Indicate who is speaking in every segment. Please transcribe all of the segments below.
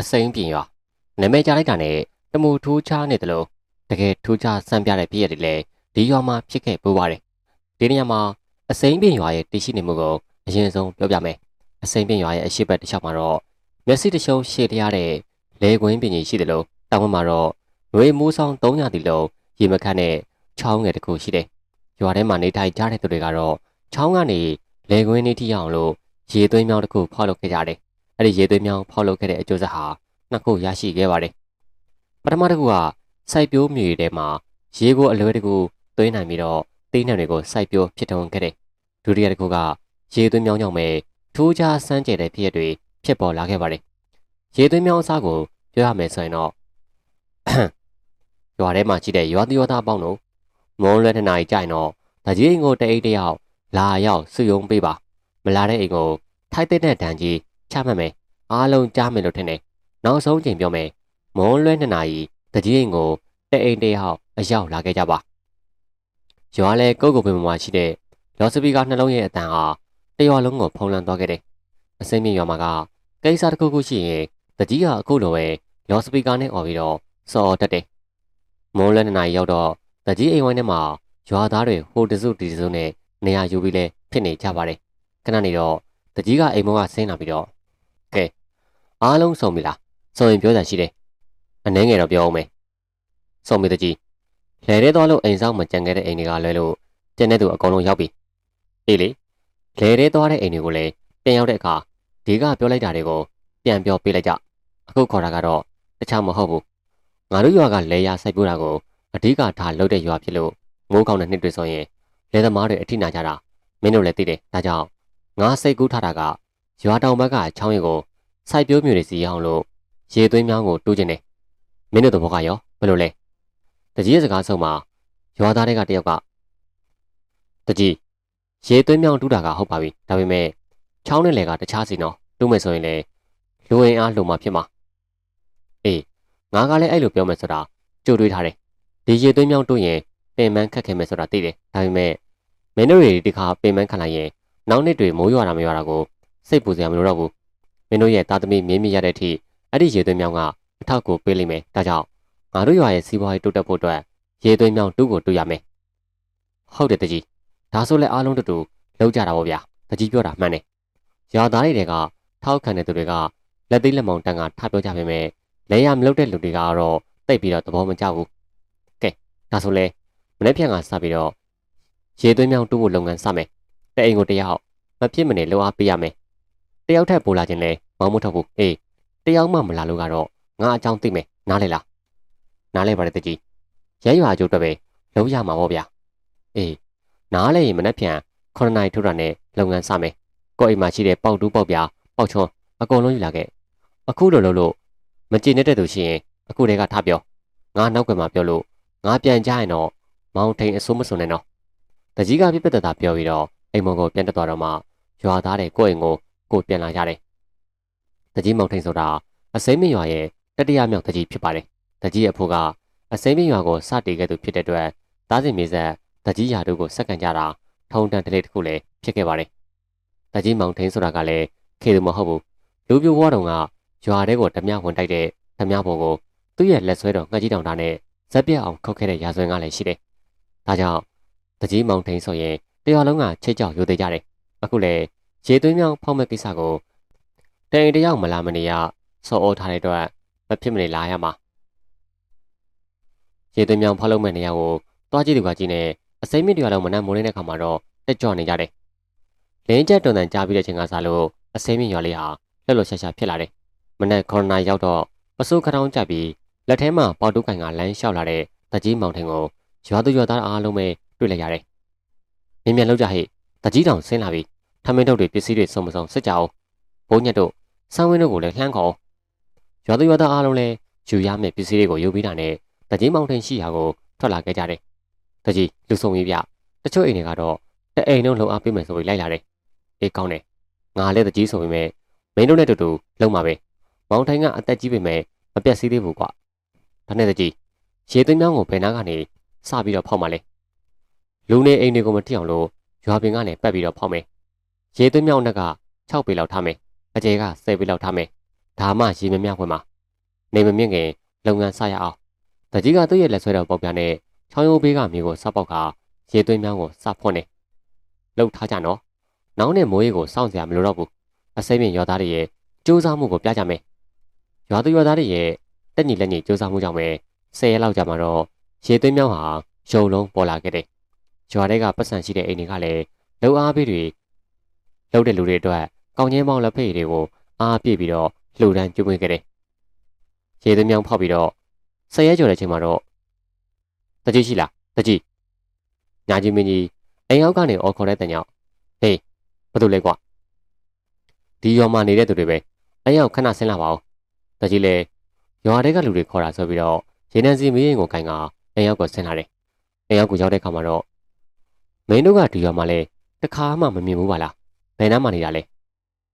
Speaker 1: အစိမ်းပြင်ရွာနာမည်ကြားလိုက်တာနဲ့တမူထူးခြားနေတယ်လို့တကယ်ထူးခြားစမ်းပြတဲ့ပြည့်ရတယ်လေဒီရွာမှာဖြစ်ခဲ့ပူပါတယ်ဒီနေရာမှာအစိမ်းပြင်ရွာရဲ့တည်ရှိနေမှုကိုအရင်ဆုံးပြောပြမယ်အစိမ်းပြင်ရွာရဲ့အရှိတ်တစ်လျှောက်မှာတော့မျက်စိတစ်ရှုံးရှေ့တရားတဲ့လေကွင်းပင်ကြီးရှိတယ်လို့တောင်ဘက်မှာတော့ຫນွေမိုးဆောင်300တီလုံးရေမခတ်နဲ့ချောင်းငယ်တစ်ခုရှိတယ်ရွာထဲမှာနေထိုင်ကြတဲ့သူတွေကတော့ချောင်းကနေလေကွင်းနေထိအောင်လို့ရေသွင်းမြောင်းတစ်ခုဖောက်လုပ်ခဲ့ကြတယ် အဲ့ဒီရေသွင်းမြောင်းဖောက်လုပ်ခဲ့တဲ့အကျိုးဆက်ဟာနှစ်ခုရရှိခဲ့ပါတယ်ပထမတစ်ခုကစိုက်ပျိုးမြေတွေထဲမှာရေကိုအလွဲတကူသွင်းနိုင်ပြီးတော့တိနှံတွေကိုစိုက်ပျိုးဖြစ်ထွန်းခဲ့တယ်ဒုတိယတစ်ခုကရေသွင်းမြောင်းကြောင့်ပဲထိုးခြားစမ်းကြဲတဲ့ဖြစ်ရတွေဖြစ်ပေါ်လာခဲ့ပါတယ်ရေသွင်းမြောင်းအစားကိုပြောရမယ်ဆိုရင်တော့ရွာထဲမှာရှိတဲ့ရွာသူရွာသားအပေါင်းတို့မုံလွဲတဲ့နိုင်ကြိုင်တော့တကြီးအိမ်ကိုတအိတ်တယောက်လာရောက်စုယုံပေးပါမလာတဲ့အိမ်ကိုထိုက်တဲ့တဲ့တန်ကြီး ချမှတ်မယ်အားလုံးကြားမယ်လို့ထင်တယ်နောက်ဆုံးချိန်ပြောမယ်မုံလွဲနှစ်နာရီတကြီးအိမ်ကိုတအိမ်တယောက်အရောက်လာခဲ့ကြပါရွာလဲကုတ်ကုတ်ပင်မှာရှိတဲ့လော်စပီကာနှလုံးရဲ့အတန်ဟာတရွာလုံးကိုဖုံးလွှမ်းသွားခဲ့တယ်အစိမ့်မြင့်ရွာမှာကကိစ္စတစ်ခုခုရှိရင်တကြီးကအခုလိုပဲလော်စပီကာနဲ့អော်ပြီးတော့စော်တက်တယ်မုံလွဲနှစ်နာရီရောက်တော့တကြီးအိမ်ဝိုင်းထဲမှာရွာသားတွေဟိုတစုတီတစုနဲ့နေရာယူပြီးလဲဖြစ်နေကြပါတယ်ခဏနေတော့တကြီးကအိမ်မောကဆင်းလာပြီးတော့ ကဲအားလုံးစုံပြီလားစုံရင်ပြောကြရှိတယ်အနှဲငယ်တော့ပြောအောင်မယ်စုံပြီတကြီးလဲတဲ့သွားလို့အိမ်ဆောင်မကြံခဲ့တဲ့အိမ်တွေကလွဲလို့ကျန်တဲ့သူအကုန်လုံးရောက်ပြီအေးလေလဲတဲ့သွားတဲ့အိမ်တွေကိုလည်းပြန်ရောက်တဲ့အခါဒီကပြောလိုက်တာတွေကိုပြန်ပြောပေးလိုက်ကြအခုခေါ်တာကတော့တခြားမဟုတ်ဘူးငါတို့ရွာကလဲရစိုက်ပျိုးတာကိုအဓိကထားလုပ်တဲ့ရွာဖြစ်လို့မိုးကောင်းတဲ့နှစ်တွေဆိုရင်လဲသမားတွေအထိနာကြတာမင်းတို့လည်းသိတယ်ဒါကြောင့်ငါစိတ်ကူးထားတာက ရွာတောင်ဘက်ကချောင်းရီကိုစိုက်ပျိုးမျိုးတွေစီအောင်လို့ရေသွင်းမြောင်းကိုတိုးကျင်တယ်မင်းတို့သဘောကရောဘယ်လိုလဲတကြီးရဲ့စကားဆုံးမှာရွာသားတွေကတယောက်ကတကြီးရေသွင်းမြောင်းတူးတာကဟုတ်ပါပြီဒါပေမဲ့ချောင်းနဲ့လေကတခြားစီနော်တူးမယ်ဆိုရင်လေလူဝင်အားလုံမှာဖြစ်မှာအေးငါကလည်းအဲ့လိုပြောမယ်ဆိုတာကြိုတွေးထားတယ်ဒီရေသွင်းမြောင်းတူးရင်ပင်မခက်ခဲမယ်ဆိုတာသိတယ်ဒါပေမဲ့မင်းတို့တွေဒီခါပင်မခံလိုက်ရင်နောက်နှစ်တွေမိုးရွာတာမရွာတာကို စိတ်ပူစရာမလိုတော့ဘူးမင်းတို့ရဲ့သားသမီးမြင်းမြရတဲ့အထိအဲ့ဒီရေသွင်းမြောင်းကအထောက်ကိုပေးလိမ့်မယ်ဒါကြောင့်ငါတို့ရွာရဲ့စီးပွားရေးတိုးတက်ဖို့အတွက်ရေသွင်းမြောင်းတူးကိုတူးရမယ်ဟုတ်တယ်တကြီးဒါဆိုလဲအားလုံးတူတူလောက်ကြတာပေါ့ဗျာတကြီးပြောတာမှန်တယ်ရွာသားတွေကထောက်ခံတဲ့သူတွေကလက်သိလက်မောင်တန်ကထပြောကြပေမဲ့လဲရမလုပ်တဲ့လူတွေကတော့တိတ်ပြီးတော့သဘောမကျဘူးကဲဒါဆိုလဲမနေ့ဖြန်ကစပြီးတော့ရေသွင်းမြောင်းတူးဖို့လုပ်ငန်းစမယ်တဲ့အိမ်ကိုတယောက်မဖြစ်မနေလှူအားပေးရမယ် တယောက်ထက်ပိုလာခြင်းလဲမောင်းမထုတ်ဘူးအေးတယောက်မှမလာလို့ကတော့ငါအကြောင်းသိမယ်နားလေလားနားလဲပါတယ်တကြီးရဲရွာကျိုးအတွက်ပဲလုံးရမှာပေါ့ဗျာအေးနားလဲရင်မနှက်ဖြန်9နိုင်ထိုးတာနဲ့လုပ်ငန်းစမယ်ကိုယ့်အိမ်မှာရှိတဲ့ပေါက်တူးပေါက်ပြားပေါက်ချွန်းအကုန်လုံးယူလာခဲ့အခုလိုလုပ်လို့မကြည်နေတဲ့သူရှိရင်အခုတည်းကထားပြောငါနောက်ကွယ်မှာပြောလို့ငါပြန်ကြရင်တော့မောင်ထိန်အစိုးမစွန်နဲ့နော်တကြီးကပြပြတတာပြောပြီးတော့အိမ်မောင်ကိုပြန်တက်သွားတော့မှရွာသားတွေကိုယ့်အိမ်ကို ကိုပြန်လာကြတယ်တကြီးမောင်ထိန်ဆိုတာအစိမ့်မရွာရဲ့တတိယမြောက်တကြီးဖြစ်ပါတယ်တကြီးရဲ့အဖိုးကအစိမ့်မရွာကိုစတည်ခဲ့သူဖြစ်တဲ့အတွက်သားစဉ်မြေဆက်တကြီးရာတို့ကိုစက္ကန်ကြတာထုံတန်တလေးတစ်ခုလည်းဖြစ်ခဲ့ပါတယ်တကြီးမောင်ထိန်ဆိုတာကလည်းခေသူမဟုတ်ဘူးလူပြိုဘွားတော်ကရွာထဲကိုဓမြဝင်တိုက်တဲ့ဓမြဘော်ကိုသူ့ရဲ့လက်ဆွဲတော်ငှက်ကြီးတောင်တာနဲ့ဇက်ပြက်အောင်ခုတ်ခဲ့တဲ့ရာဇဝင်ကလည်းရှိတယ်။ဒါကြောင့်တကြီးမောင်ထိန်ဆိုရင်တရွာလုံးကချစ်ကြောက်ရိုသေကြတယ်။အခုလေ ရေသွင်းမြောင်းဖောက်မဲ့ကိစ္စကိုတိုင်တယောက်မလာမနေရဆော်ဩထားတဲ့အတွက်မဖြစ်မနေလာရမှာ။ရေသွင်းမြောင်းဖောက်လုပ်မဲ့နေရာကိုတွားကြည့်သူကကြည့်နေအစိမ့်မြင့်တရွာလုံးမနက်မိုးလင်းတဲ့ခါမှာတော့တက်ကြွနေကြတယ်။လင်းကျက်တွန်တန်ကြားပြီးတဲ့ချိန်ကစားလို့အစိမ့်မြင့်ရွာလေးဟာလှက်လို့ရှာရှာဖြစ်လာတယ်။မနက်9နာရီရောက်တော့ပစိုးခထောင်းကြပြီးလက်ထဲမှာပေါတုကင်ကလမ်းလျှောက်လာတဲ့တကြီးမောင်ထင်ကိုရွာသူရွာသားအားလုံးပဲတွေ့လိုက်ရတယ်။မြင်မြန်လောက်ကြဟိတကြီးတောင်ဆင်းလာပြီး ထမင်းထုတ်တွေပစ္စည်းတွေစုံမစုံစစ်ကြအောင်ဘိုးညက်တို့ဆန်းဝင်းတို့ကိုလည်းလှမ်းခေါ်ရွာသူရွာသားအားလုံးလည်းယူရမယ့်ပစ္စည်းတွေကိုယူပြီးတာနဲ့တကြီးမောင်ထင်ရှိရာကိုထွက်လာခဲ့ကြတယ်။တကြီးလူစုံကြီးပြတချို့အိမ်တွေကတော့တအိမ်လုံးလုံအားပေးမယ်ဆိုပြီးလိုက်လာတယ်။အေးကောင်းတယ်။ငါလည်းတကြီးဆိုပေမဲ့မင်းတို့နဲ့တူတူလုံမှာပဲ။မောင်ထိုင်ကအသက်ကြီးပေမဲ့မပြတ်စည်းသေးဘူးကွာ။ဒါနဲ့တကြီးရေသွင်းမြောင်းကိုဘယ်နာကနေစပြီးတော့ဖောက်မှလဲလူနေအိမ်တွေကိုမထိအောင်လို့ရွာပင်ကနေပတ်ပြီးတော့ဖောက်မယ် ရေသွင်းမြောင်းနှက်က6ပေလောက်ထားမယ်အကျယ်က10ပေလောက်ထားမယ်ဒါမှရေမမြဖွင့်မှာနေမမြင့်ခင်လုပ်ငန်းစရအောင်တကြီးကသူ့ရဲ့လက်ဆွဲတော်ပေါက်ပြနဲ့ချောင်းရိုးဘေးကမြေကိုစပေါက်ကရေသွင်းမြောင်းကိုစဖွင့်နေလှုပ်ထားကြနော်နောက်နဲ့မိုးရေကိုစောင့်စရာမလိုတော့ဘူးအစိမ့်မြင့်ရွာသားတွေရဲ့စူးစမ်းမှုကိုပြကြမယ်ရွာသူရွာသားတွေရဲ့တက်ညီလက်ညီစူးစမ်းမှုကြောင့်ပဲဆယ်ရက်လောက်ကြာမှာတော့ရေသွင်းမြောင်းဟာရုံလုံးပေါ်လာခဲ့တယ်ရွာတွေကပတ်စံရှိတဲ့အိမ်တွေကလည်းလှုပ်အားပေးတွေ လှုပ်တဲ့လူတွေအတွက်ကောင်းချင်းပေါင်းလက်ဖက်ရည်တွေကိုအားပြည့်ပြီးတော့လှူဒန်းကျွေးမွေးခဲ့တယ်ရေသွင်းမြောင်းဖောက်ပြီးတော့ဆယ်ရက်ကျော်တဲ့ချိန်မှာတော့တကြီးရှိလားတကြီးညာကြီးမင်းကြီးအိမ်အောက်ကနေအော်ခေါ်တဲ့တန်ကြောင့်ဟေးဘာလို့လဲကွာဒီရွာမှာနေတဲ့သူတွေပဲအိမ်အောက်ခဏဆင်းလာပါဦးတကြီးလေရွာတွေကလူတွေခေါ်တာဆိုပြီးတော့ရေနံစီမင်းရင်ကိုခိုင်ကအိမ်အောက်ကိုဆင်းလာတယ်အိမ်အောက်ကိုရောက်တဲ့ခါမှာတော့မင်းတို့ကဒီရွာမှာလဲတခါမှမမြင်ဘူးပါလား ဘယ်နှမ်းမှနေတာလဲ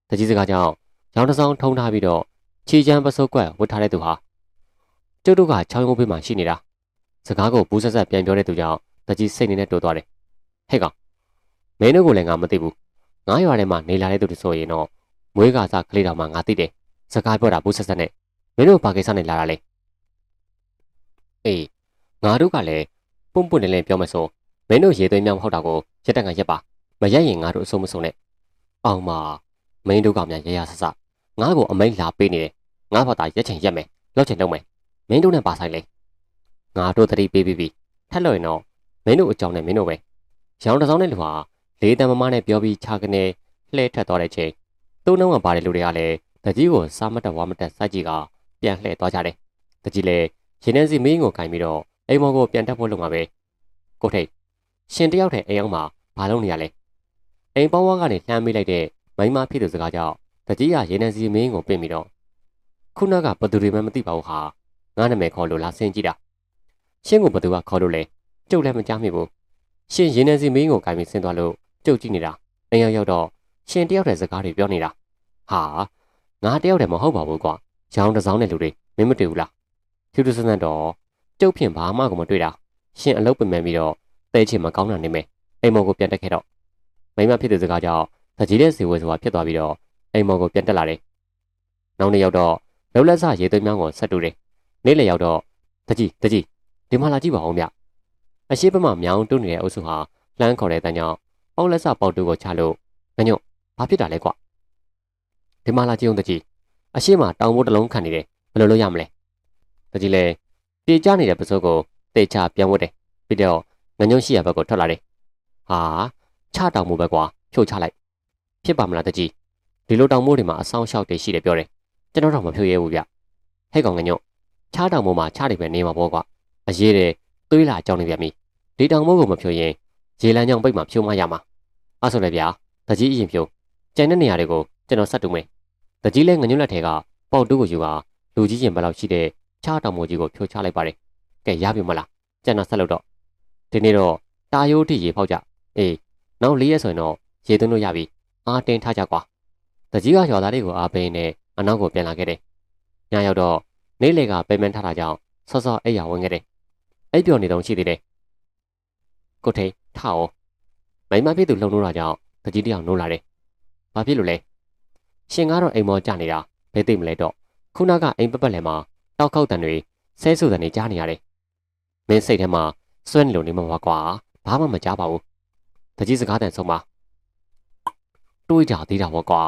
Speaker 1: တကြီးစကားကြောင့်ရောင်တစောင်းထုံထားပြီးတော့ခြေချမ်းပစိုးကွက်ဝတ်ထားတဲ့သူဟာကျုပ်တို့ကချောင်းကုန်းဘေးမှာရှိနေတာစကားကိုဘူးဆက်ဆက်ပြန်ပြောတဲ့သူကြောင့်တကြီးစိတ်နေနဲ့တိုးသွားတယ်ဟဲ့ကောင်မင်းတို့ကိုလည်းငါမသိဘူးငါရွာထဲမှာနေလာတဲ့သူတွေဆိုရင်တော့မွေးကာစားကလေးတော်မှငါသိတယ်စကားပြောတာဘူးဆက်ဆက်နဲ့မင်းတို့ဘာကိစ္စနဲ့လာတာလဲအေးငါတို့ကလည်းပွန့်ပွန့်နဲ့လည်းပြောမစို့မင်းတို့ရေသွင်းမြောင်းဟောက်တာကိုရက်တက်ကရက်ပါမရက်ရင်ငါတို့အဆုံးမဆုံးနဲ့ အောင်မမင်းတို့ကမြန်ရရဆဆငါ့ကိုအမိန်လာပေးနေတယ်ငါဘာသာရက်ချင်ရက်မယ်လောက်ချင်လောက်မယ်မင်းတို့နဲ့ပါဆိုင်လေငါတို့တတိပေးပြီးပြီထက်လို့ရင်တော့မင်းတို့အကြောင်းနဲ့မင်းတို့ပဲရောင်တစောင်းတဲ့လူဟာလေးတန်မမနဲ့ပြောပြီးခြာကနေလှဲထွက်သွားတဲ့ချိန်သူ့နှုံးကပါတယ်လူတွေကလည်းတကြီးကိုစားမတက်ဝါမတက်စိုက်ကြီးကပြန်လှည့်သွားကြတယ်တကြီးလည်းရင်ထဲစီမင်းကိုကင်ပြီးတော့အိမ်မော်ကိုပြန်တက်ဖို့လုပ်မှာပဲကိုထိတ်ရှင်တယောက်တည်းအိမ်အောင်မှာဘာလုပ်နေရလဲ အိမ်ပေါင်းဝါးကနေလှမ်းမိလိုက်တဲ့မိမဖြစ်သူစကားကြောင့်တကြီးကရင်ထဲစီမင်းကိုပြင်ပြီးတော့ခုနကဘသူတွေမှမသိပါဘူးဟာငါနာမည်ခေါ်လို့လာဆင်းကြည့်တာရှင်းကိုဘသူကခေါ်လို့လဲကျုပ်လည်းမကြားမိဘူးရှင်ရင်ထဲစီမင်းကိုကင်ပြီးဆင်းသွားလို့ကျုပ်ကြည့်နေတာအိမ်ရောက်ရောက်တော့ရှင်တယောက်တည်းစကားတွေပြောနေတာဟာငါတယောက်တည်းမဟုတ်ပါဘူးကွာရောင်တစောင်းတဲ့လူတွေမင်းမတွေ့ဘူးလားဖြူတူစန်းတော့ကျုပ်ဖြင့်ဘာမှကိုမတွေ့တာရှင်အလုပ်ပင်ပန်းပြီးတော့တဲချင်မကောင်းတာနေမယ်အိမ်မော်ကိုပြန်တက်ခဲ့တော့ မိမဖြစ်တဲ့စကားကြောင့်တကြီးတဲ့ဇေဝဆိုတာဖြစ်သွားပြီးတော့အိမ်မော်ကိုပြန်တက်လာတယ်နောက်နေ့ရောက်တော့လှုပ်လက်စရေသွင်းမြောင်းကိုဆက်တူတယ်နေ့လေရောက်တော့တကြီးတကြီးဒီမှာလာကြည့်ပါဦးဗျအရှိပမမြောင်းတွန်းနေတဲ့အုပ်စုဟာလှမ်းခေါ်တဲ့တန်းကြောင့်ပေါက်လက်စပေါက်တူကိုချလို့ငညွတ်ဘာဖြစ်တာလဲကွာဒီမှာလာကြည့်အောင်တကြီးအရှိမတောင်မိုးတစ်လုံးခံနေတယ်ဘယ်လိုလုပ်ရမလဲတကြီးလဲပြေကျနေတဲ့ပစိုးကိုတေချာပြန်ဝတ်တယ်ပြီးတော့ငညွန့်ရှိရဘက်ကိုထွက်လာတယ်ဟာ ချတောင်မိုးပဲကွာဖြို့ချလိုက်ဖြစ်ပါမလားတကြီးဒီလိုတောင်မိုးတွေမှာအဆောင်လျှောက်တွေရှိတယ်ပြောတယ်ကျွန်တော်တော့မဖြို့ရဲဘူးဗျဟဲ့ကောင်ငညွန့်ချတောင်မိုးမှာချတယ်ပဲနေမှာပေါ့ကွာအရေးတယ်သွေးလာကြောင်းနေပြန်ပြီဒီတောင်မိုးကိုမဖြို့ရင်ရေလမ်းကြောင်ပိတ်မှာဖြိုးမရမှာအဲ့ဆိုလည်းဗျာတကြီးအရင်ဖြိုးကျန်တဲ့နေရာတွေကိုကျွန်တော်ဆက်တူမယ်တကြီးလဲငညွန့်လက်ထဲကပေါက်တူးကိုယူပါလူကြီးရင်ဘယ်လောက်ရှိတဲ့ချတောင်မိုးကြီးကိုဖြိုးချလိုက်ပါတယ်ကဲရပြီမလားကျွန်တော်ဆက်လုပ်တော့ဒီနေ့တော့တာယိုးထိရေဖောက်ကြအေး နောက်လေးရက်ဆိုရင်တော့ရေသွင်းလို့ရပြီအားတင်းထားကြကွာတကြီးကရွာသားတွေကိုအားပေးနေအနောက်ကိုပြန်လာခဲ့တယ်ညရောက်တော့နေ့လေကပဲမန်းထားတာကြောင့်စောစောအိပ်ရဝင်ခဲ့တယ်အိပ်ပျော်နေတော့ရှိသေးတယ်ကိုထိန်ထအောင်မိမဖြစ်သူလှုံလို့တာကြောင့်တကြီးတယောက်နိုးလာတယ်ဘာဖြစ်လို့လဲရှင်ကတော့အိမ်မောကြနေတာဘယ်သိမလဲတော့ခုနကအိမ်ပပက်လယ်မှာတောက်ခောက်တန်တွေဆဲဆူတန်တွေကြားနေရတယ်မင်းစိတ်ထဲမှာစွဲနေလို့နေမှာပါကွာဘာမှမကြားပါဘူး တကြီးစကားတန်ဆုံးပါတွေးကြသေးတာပေါ့ကွာ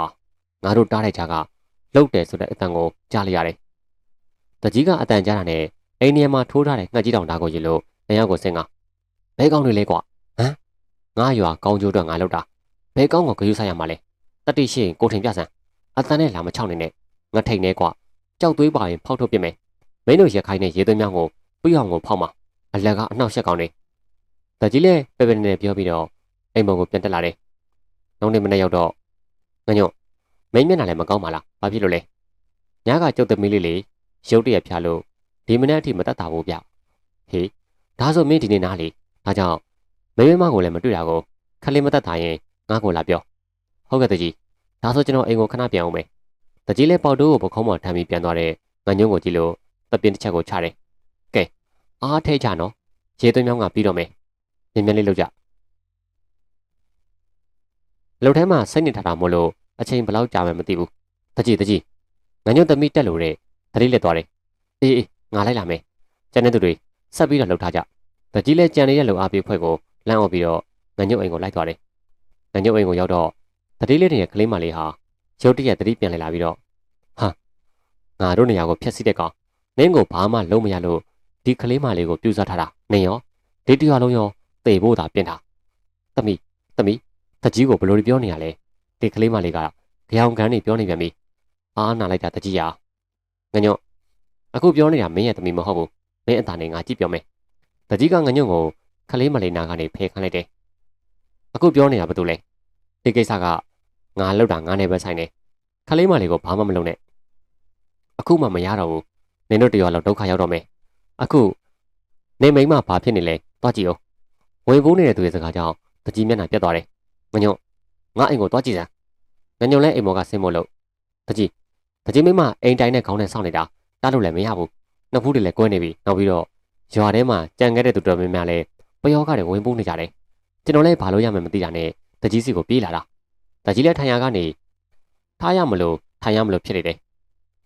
Speaker 1: ငါတို့တားတဲ့ကြားကလှုပ်တယ်ဆိုတဲ့အတန်ကိုကြားလိုက်ရတယ်တကြီးကအတန်ကြားတာနဲ့အိမ်နေရာမှာထိုးထားတဲ့ငှက်ကြီးတောင်ဓာတ်ကိုယူလို့နေရာကိုဆင်းကဘဲကောင်းတွေလဲကွာဟမ်ငါရွာကောင်းကျိုးတော့ငါလောက်တာဘဲကောင်းကိုဂရုစိုက်ရမှာလဲတတိရှိရင်ကိုထင်ပြဆန်းအတန်နဲ့လာမချောက်နေနဲ့ငါထိန်နေကွာကြောက်သွေးပါရင်ဖောက်ထုတ်ပြမယ်မင်းတို့ရက်ခိုင်းတဲ့ရေသွင်းမြောင်းကိုပြအောင်ကိုဖောက်မှာအလက်ကအနှောက်ရှက်ကောင်းနေတကြီးလဲပဲပဲနဲ့ပြောပြီးတော့ အိမ်မော်ကိုပြန်တက်လာတယ်နောက်နေ့မနေ့ရောက်တော့ငညွန့်မင်းမျက်နှာလည်းမကောင်းပါလားဘာဖြစ်လို့လဲညကကျုပ်သမီးလေးလေးရုတ်တရက်ဖျားလို့ဒီမနေ့အထိမတက်တာဘူးဗျဟေးဒါဆိုမင်းဒီနေ့နားလေဒါကြောင့်မင်းမကိုလည်းမတွေ့တာကိုခလေးမတက်တာရင်ငါ့ကိုလာပြောဟုတ်ကဲ့တကြီးဒါဆိုကျွန်တော်အိမ်ကိုခဏပြန်အောင်မယ်တကြီးလည်းပေါက်တိုးကိုပခုံးပေါ်ထမ်းပြီးပြန်သွားတဲ့ငညုံကိုကြည့်လို့တပင်းတစ်ချက်ကိုချတယ်ကဲအားထိတ်ချနော်ရေသွင်းမြောင်းကပြီးတော့မယ်မြင်မြင်လေးလောက်ကြ လှုပ်ထဲမှာစိတ်နေထတာမို့လို့အချိန်ဘယ်လောက်ကြာမှမသိဘူးတကြီးတကြီးငညွတ်သမီးတက်လို့တဲ့တတိလက်သွားတယ်အေးအေးငါလိုက်လာမယ်ကျန်တဲ့သူတွေဆက်ပြီးတော့လှုပ်ထားကြတကြီးလဲကြံနေတဲ့လုံအားပြေဖွဲ့ကိုလမ်းအောင်ပြီးတော့ငညွတ်အိမ်ကိုလိုက်သွားတယ်ငညွတ်အိမ်ကိုရောက်တော့တတိလေးနေတဲ့ကလေးမလေးဟာရုတ်တရက်တတိပြန်လည်လာပြီးတော့ဟာငါတို့နေရာကိုဖျက်ဆီးတဲ့ကောင်မင်းကိုဘာမှလုံးမရလို့ဒီကလေးမလေးကိုပြူစားထားတာနေရောဒီတရွာလုံးရောတေဖို့သာပြင်ထားတမိတမိ တကြီးကိုဘလို့ပြောနေရလဲဒီကလေးမလေးကကြောင်ကန်နေပြောနေပြန်ပြီအားနာလိုက်တာတကြီးရငညွတ်အခုပြောနေတာမင်းရဲ့တမိမဟုတ်ဘူးမင်းအသာနဲ့ငါကြည့်ပြောမယ်တကြီးကငညွတ်ကိုကလေးမလေးနာကနေဖယ်ခိုင်းလိုက်တယ်အခုပြောနေတာဘာတူလဲဒီကိစ္စကငါလောက်တာငါနဲ့ပဲဆိုင်နေခလေးမလေးကိုဘာမှမလုပ်နဲ့အခုမှမရတော့ဘူးနင်တို့တရောလောက်ဒုက္ခရောက်တော့မယ်အခုနေမိမဘာဖြစ်နေလဲတွားကြည့်အောင်ဝင်ပိုးနေတဲ့သူရဲ့စကားကြောင့်တကြီးမျက်နှာပြတ်သွားတယ် ငညွတ်ငါအိမ်ကိုတွားကြည့်စမ်းငညွတ်လည်းအိမ်မော်ကဆင်းမို့လို့တကြီးတကြီးမိမအိမ်တိုင်းနဲ့ခေါင်းနဲ့စောင့်နေတာတားလို့လည်းမရဘူးနှစ်ဖူးတွေလည်းကွဲနေပြီနောက်ပြီးတော့ရွာထဲမှာကြံခဲ့တဲ့သူတော်များများလည်းပယောကတွေဝင်ပိုးနေကြတယ်ကျွန်တော်လည်းဘာလို့ရမှမသိတာနဲ့တကြီးစီကိုပြေးလာတာတကြီးလည်းထိုင်ရကနေထားရမလို့ထိုင်ရမလို့ဖြစ်နေတယ်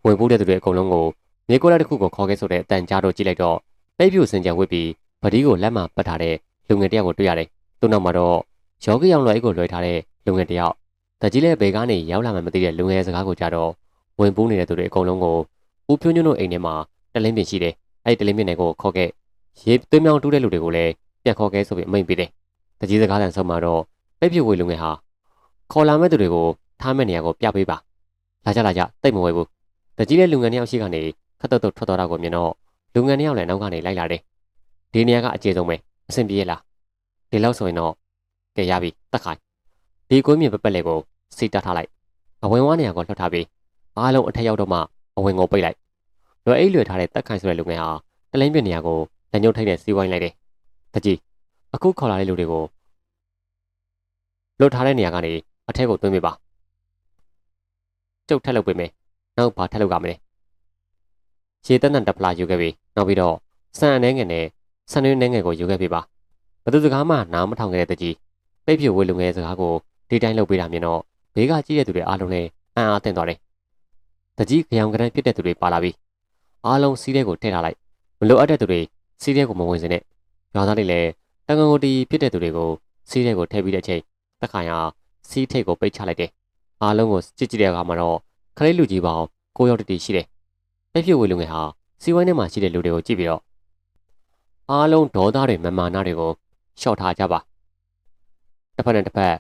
Speaker 1: ဝင်ပိုးတဲ့သူတွေအကုန်လုံးကိုမြေကိုလာတစ်ခုကိုခေါ်ခဲ့ဆိုတဲ့အတန်ကြားတော့ကြည့်လိုက်တော့ပိတ်ပြူစင်ကြံဝစ်ပြီးဗဒီကိုလက်မှာပတ်ထားတဲ့လူငယ်တယောက်ကိုတွေ့ရတယ်သူ့နောက်မှာတော့ ရောဂီအောင်လွယ်အိတ်ကိုလွှဲထားတဲ့လူငယ်တယောက်တကြီးလည်းဘယ်ကနေရောက်လာမှမသိတဲ့လူငယ်စကားကိုကြားတော့ဝင်ပိုးနေတဲ့သူတွေအကုန်လုံးကိုဦးဖြိုးညွန့်တို့အိမ်ထဲမှာတလင်းပင်ရှိတယ်အဲ့ဒီတလင်းပင်တွေကိုခေါ်ခဲ့ရေသွေးမြောင်းတူးတဲ့လူတွေကိုလည်းပြန်ခေါ်ခဲ့ဆိုပြီးအမိန့်ပေးတယ်တကြီးစကားတန်ဆုံးမှာတော့ပိတ်ပြဝေလူငယ်ဟာခေါ်လာမဲ့သူတွေကိုထားမဲ့နေရာကိုပြပေးပါလာကြလာကြတိတ်မဝဲဘူးတကြီးတဲ့လူငယ်နှစ်ယောက်ရှိကနေခတ်တုတ်တုတ်ထွက်သွားတာကိုမြင်တော့လူငယ်နှစ်ယောက်လည်းနောက်ကနေလိုက်လာတယ်ဒီနေရာကအကျေဆုံးပဲအဆင်ပြေရလားဒီလောက်ဆိုရင်တော့ ကဲရပြီတက်ခိုင်ဒီကွင်းမြင်ပပက်လေကိုစီတတ်ထားလိုက်အဝင်ဝါနေရာကိုလှော့ထားပြီးအားလုံးအထက်ရောက်တော့မှအဝင်ကိုပိတ်လိုက်လွယ်အိတ်လွယ်ထားတဲ့တက်ခိုင်ဆိုတဲ့လူငယ်ဟာတလင်းပြနေရာကိုလက်ညှိုးထိုက်နဲ့စီးဝိုင်းလိုက်တယ်တကြီးအခုခေါ်လာတဲ့လူတွေကိုလွတ်ထားတဲ့နေရာကနေအထက်ကိုသွင်းပေးပါကျုပ်ထက်လုပ်ပေးမယ်နောက်ဘာထက်လုပ်ရမလဲရေတက်တန်တပလာယူခဲ့ပြီနောက်ပြီးတော့ဆန်အနေငယ်နဲ့ဆန်ရင်းနေငယ်ကိုယူခဲ့ပြီပါဘသူစကားမှနားမထောင်ခဲ့တဲ့တကြီး ပိတ်ပြဝေလူငယ်စကားကိုဒီတိုင်းလုပ်ပေးတာမြင်တော့ဘေးကကြည့်တဲ့သူတွေအားလုံးလည်းအံ့အားသင့်သွားတယ်တကြီးကြောင်ကရန်ဖြစ်တဲ့သူတွေပါလာပြီအားလုံးစီးတဲ့ကိုထည့်ထားလိုက်မလိုအပ်တဲ့သူတွေစီးတဲ့ကိုမဝင်စင်နဲ့ရွာသားတွေလည်းတန်ကန်ကိုတီဖြစ်တဲ့သူတွေကိုစီးတဲ့ကိုထည့်ပြီးတဲ့အချိန်တက်ခိုင်ဟာစီးထိတ်ကိုပိတ်ချလိုက်တယ်။အားလုံးကိုကြည့်ကြည့်တဲ့အခါမှာတော့ခလေးလူကြီးပေါင်းကိုရောက်တတီရှိတယ်။အဲ့ဖြစ်ဝေလူငယ်ဟာစီဝိုင်းထဲမှာရှိတဲ့လူတွေကိုကြည့်ပြီးတော့အားလုံးဒေါသတွေမမာနာတွေကိုရှော့ထားကြပါ။ တစ်ဖက်နဲ့တစ်ဖက်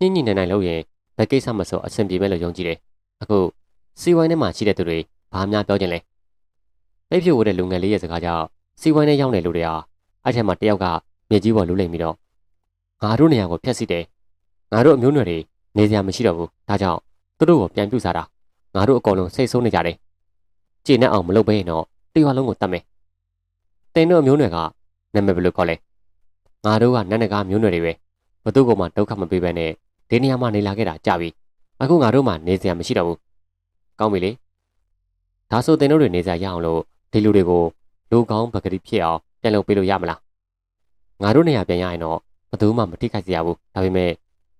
Speaker 1: ညှိညှိနိုင်နိုင်လို့ရင်ဘယ်ကိစ္စမဆိုအဆင်ပြေမဲ့လို့ယုံကြည်တယ်။အခုစီဝိုင်းထဲမှာရှိတဲ့သူတွေဘာများပြောချင်လဲ။အဲ့ဖြစ်ဝေတဲ့လူငယ်လေးရဲ့စကားကြောင့်စီဝိုင်းထဲရောက်နေလူတွေဟာအဲ့ထက်မှတယောက်ကမြေကြီးပေါ်လူလိမ့်ပြီးတော့ငါတို့နေရာကိုဖျက်ဆီးတယ်ငါတို့အမျိုးနွယ်တွေနေစရာမရှိတော့ဘူးဒါကြောင့်သူတို့ကိုပြန်ပြုစားတာငါတို့အကုန်လုံးစိတ်ဆိုးနေကြတယ်ကြည်နဲ့အောင်မလုပ်ဘဲရင်တော့တရွာလုံးကိုတတ်မယ်တင်တို့အမျိုးနွယ်ကနာမည်ဘယ်လိုခေါ်လဲငါတို့ကနတ်နဂါမျိုးနွယ်တွေပဲ ဘသူ့ကိုမှဒုက္ခမပေးဘဲနဲ့ဒီနေရာမှာနေလာခဲ့တာကြပြီအခုငါတို့မှနေစရာမရှိတော့ဘူးကောင်းပြီလေဒါဆိုတင်တို့တွေနေစရာရအောင်လို့ဒီလူတွေကိုလူကောင်းပကတိဖြစ်အောင်ပြန်လုပ်ပေးလို့ရမလားငါတို့နေရာပြန်ရရင်တော့ဘယ်သူမှမထိခိုက်စရာဘူးဒါပေမဲ့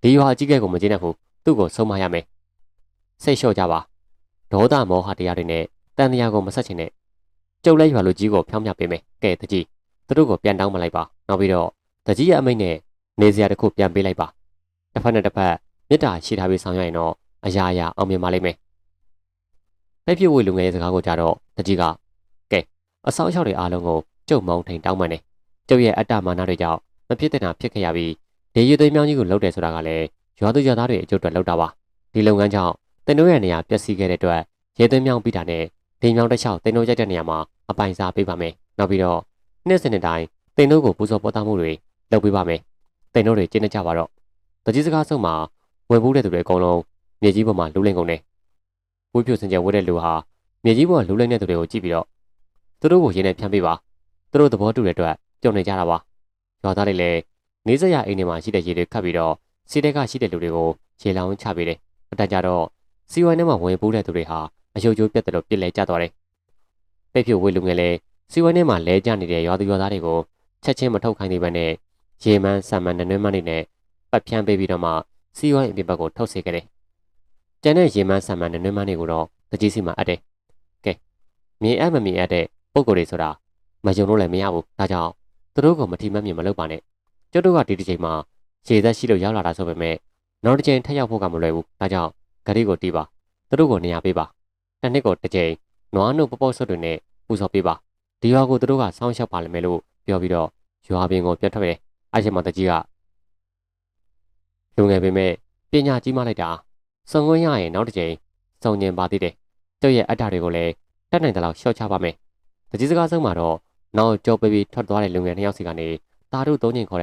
Speaker 1: ဒီရွာအကြီးကဲကိုမကျေနပ်ဘူးသူ့ကိုဆုံးမရမယ်စိတ်လျှော့ကြပါဒေါသမောဟတရားတွေနဲ့တန်တရားကိုမဆက်ချင်နဲ့ကျုပ်လိုက်ရွာလူကြီးကိုဖြောင်းပြပေးမယ်ကဲတကြီးသူတို့ကိုပြန်တောင်းမလိုက်ပါနောက်ပြီးတော့တကြီးရဲ့အမိန့်နဲ့ နေစရာတစ်ခုပြန်ပေးလိုက်ပါတစ်ဖက်နဲ့တစ်ဖက်မေတ္တာရှိထားပြီးဆောင်ရွက်ရင်တော့အရာရာအောင်မြင်ပါလိမ့်မယ်ဖက်ဖြစ်ဝေလူငယ်ရဲ့စကားကိုကြားတော့တကြီးကကဲအဆောက်အအုံတွေအားလုံးကိုကျုပ်မောင်းထိန်တောင်းမှန်တယ်ကျုပ်ရဲ့အတ္တမာနတွေကြောင့်မဖြစ်တဲ့တာဖြစ်ခဲ့ရပြီးဒီရွေသိမ်းမြောင်းကြီးကိုလှုပ်တယ်ဆိုတာကလည်းရွာသူရွာသားတွေအကျိုးအတွက်လှုပ်တာပါဒီလုပ်ငန်းကြောင့်တင်တို့ရဲ့နေရာပျက်စီးခဲ့တဲ့အတွက်ရေသိမ်းမြောင်းပြီးတာနဲ့ဒီမြောင်းတစ်ချောင်းတင်တို့ရိုက်တဲ့နေရာမှာအပိုင်စားပေးပါမယ်နောက်ပြီးတော့နှစ်စဉ်တဲ့တိုင်းတင်တို့ကိုပူဇော်ပေါ်တာမှုတွေလုပ်ပေးပါမယ် တင်တို့တွေကျင်းနေကြပါတော့တကြီးစကားဆုံးမှာဝင်ဖို့တဲ့သူတွေအကုန်လုံးမြေကြီးပေါ်မှာလူလိမ့်ကုန်တယ်ဝိဖြူစင်ကြဝဲတဲ့လူဟာမြေကြီးပေါ်လူလိမ့်တဲ့သူတွေကိုကြည့်ပြီးတော့သူတို့ကိုရင်းနဲ့ဖြန့်ပေးပါသူတို့သဘောတူတဲ့အတွက်ကြုံနေကြတာပါရွာသားတွေလည်းနေစရအိမ်ထဲမှာရှိတဲ့ရေတွေခတ်ပြီးတော့စီးတဲ့ကရှိတဲ့လူတွေကိုရေလောင်းချပေးတယ်အတက်ကြတော့စီဝိုင်းထဲမှာဝင်ပိုးတဲ့သူတွေဟာအယုတ်ကျိုးပြတ်တယ်လို့ပြစ်လဲကျသွားတယ်ပိတ်ဖြိုဝေလူငယ်လည်းစီဝိုင်းထဲမှာလဲကျနေတဲ့ရွာသူရွာသားတွေကိုချက်ချင်းမထုတ်ခိုင်းသေးဘဲနဲ့ ရေမန်းဆံမန်းနနွဲမန်းတွေနဲ့ပတ်ဖြန်းပေးပြီးတော့မှစီဝိုင်းအပြင်ဘက်ကိုထုတ်စေခဲ့တယ်ကျန်တဲ့ရေမန်းဆံမန်းနနွဲမန်းတွေကိုတော့တကြီးစီမှာအပ်တယ်ကဲမြင်အပ်မမြင်အပ်တဲ့ပုံကိုယ်တွေဆိုတာမယုံလို့လည်းမရဘူးဒါကြောင့်သူတို့ကိုမထီမဲ့မြင်မလုပ်ပါနဲ့ကျုပ်တို့ကဒီတစ်ချိန်မှာခြေသက်ရှိလို့ရောက်လာတာဆိုပေမဲ့နောက်တစ်ချိန်ထပ်ရောက်ဖို့ကမလွယ်ဘူးဒါကြောင့်ဂရီကိုတီးပါသူတို့ကိုနေရာပေးပါတစ်နှစ်ကိုတစ်ချိန်နွားနှုတ်ပပော့ဆွတ်တွေနဲ့ပူဇော်ပေးပါဒီရွာကိုသူတို့ကစောင်းရှောက်ပါလိမ့်မယ်လို့ပြောပြီးတော့ရွာပြင်ကိုပြန်ထွက်တယ် အဲ့ချိန်မှာတကြီးကလူငယ်ပေမဲ့ပညာကြီးမှလိုက်တာစုံခွင့်ရရင်နောက်တစ်ချိန်စုံညင်ပါသေးတယ်ကျုပ်ရဲ့အတ္တတွေကိုလည်းတက်နိုင်တဲ့လောက်ရှော့ချပါမယ်တကြီးစကားဆုံးမှာတော့နောက်ကြောပေးပြီးထွက်သွားတဲ့လူငယ်နှစ်ယောက်စီကနေတာတို့သုံးချိန်ခေါ်တဲ့